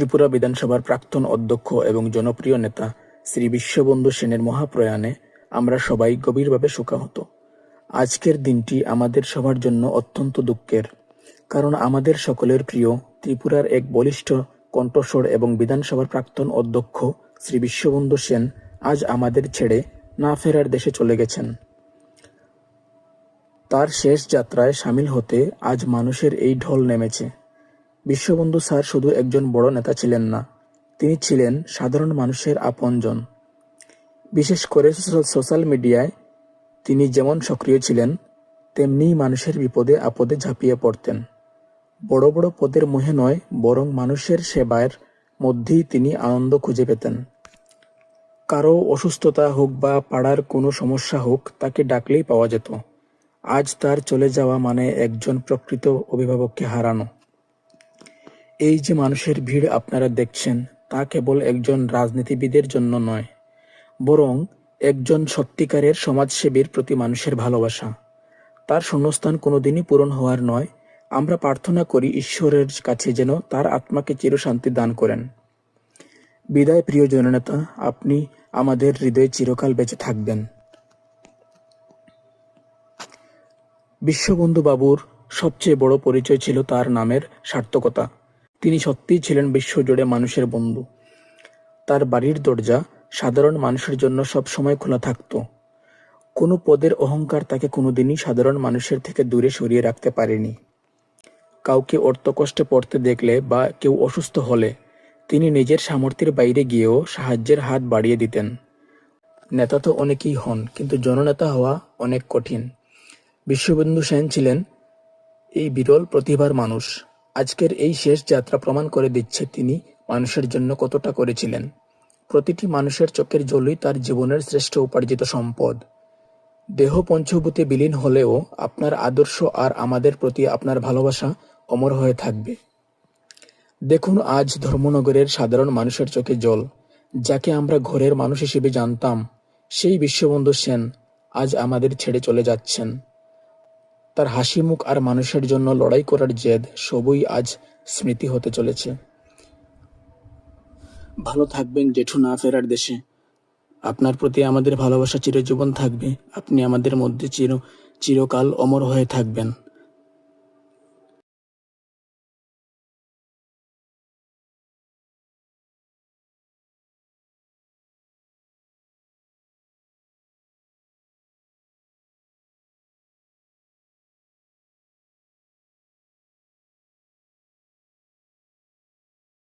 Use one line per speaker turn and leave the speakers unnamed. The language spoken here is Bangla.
ত্রিপুরা বিধানসভার প্রাক্তন অধ্যক্ষ এবং জনপ্রিয় নেতা শ্রী বিশ্ববন্ধু সেনের মহাপ্রয়াণে আমরা সবাই গভীরভাবে শোকাহত। আজকের দিনটি আমাদের সবার জন্য অত্যন্ত দুঃখের, কারণ আমাদের সকলের প্রিয় ত্রিপুরার এক বলিষ্ঠ কণ্ঠস্বর এবং বিধানসভার প্রাক্তন অধ্যক্ষ শ্রী বিশ্ববন্ধু সেন আজ আমাদের ছেড়ে না ফেরার দেশে চলে গেছেন। তার শেষ যাত্রায় সামিল হতে আজ মানুষের এই ঢল নেমেছে। বিশ্ববন্ধু স্যার শুধু একজন বড় নেতা ছিলেন না, তিনি ছিলেন সাধারণ মানুষের আপনজন। বিশেষ করে সোশ্যাল মিডিয়ায় তিনি যেমন সক্রিয় ছিলেন তেমনিই মানুষের বিপদে আপদে ঝাঁপিয়ে পড়তেন। বড় বড় পদের মুহে নয়, বরং মানুষের সেবার মধ্যেই তিনি আনন্দ খুঁজে পেতেন। কারও অসুস্থতা হোক বা পাড়ার কোনো সমস্যা হোক, তাকে ডাকলেই পাওয়া যেত। আজ তার চলে যাওয়া মানে একজন প্রকৃত অভিভাবককে হারানো। এই যে মানুষের ভিড় আপনারা দেখছেন, তা কেবল একজন রাজনীতিবিদের জন্য নয়, বরং একজন সত্যিকারের সমাজসেবীর প্রতি মানুষের ভালোবাসা। তার শূন্যস্থান কোনোদিনই পূরণ হওয়ার নয়। আমরা প্রার্থনা করি ঈশ্বরের কাছে যেন তার আত্মাকে চিরশান্তি দান করেন। বিদায় প্রিয় জননেতা, আপনি আমাদের হৃদয়ে চিরকাল বেঁচে থাকবেন। বিশ্ববন্ধু বাবুর সবচেয়ে বড় পরিচয় ছিল তার নামের সার্থকতা। তিনি সত্যিই ছিলেন বিশ্বজুড়ে মানুষের বন্ধু। তার বাড়ির দরজা সাধারণ মানুষের জন্য সব সময় খোলা থাকতো। কোনো পদের অহংকার তাকে কোনোদিনই সাধারণ মানুষের থেকে দূরে সরিয়ে রাখতে পারেনি। কাউকে অর্থকষ্টে পড়তে দেখলে বা কেউ অসুস্থ হলে তিনি নিজের সামর্থ্যের বাইরে গিয়েও সাহায্যের হাত বাড়িয়ে দিতেন। নেতা তো অনেকেই হন, কিন্তু জননেতা হওয়া অনেক কঠিন। বিশ্ববন্ধু সেন ছিলেন এই বিরল প্রতিভার মানুষ। আজকের এই শেষ যাত্রা প্রমাণ করে দিচ্ছে তিনি মানুষের জন্য কতটা করেছিলেন। প্রতিটি মানুষের চোখের জলই তার জীবনের শ্রেষ্ঠ উপার্জিত সম্পদ। দেহ পঞ্চভূতে বিলীন হলেও আপনার আদর্শ আর আমাদের প্রতি আপনার ভালোবাসা অমর হয়ে থাকবে। দেখুন, আজ ধর্মনগরের সাধারণ মানুষের চোখে জল, যাকে আমরা ঘরের মানুষ হিসেবে জানতাম। সেই বিশ্ববন্ধু সেন আজ আমাদের ছেড়ে চলে যাচ্ছেন। তার হাসি মুখ আর মানুষের জন্য লড়াই করার জেদ সবই আজ স্মৃতি হতে চলেছে। ভালো থাকবেন জেঠু না ফেরার দেশে। আপনার প্রতি আমাদের ভালোবাসা চিরজীবন থাকবে। আপনি আমাদের মধ্যে চির, চিরকাল অমর হয়ে থাকবেন।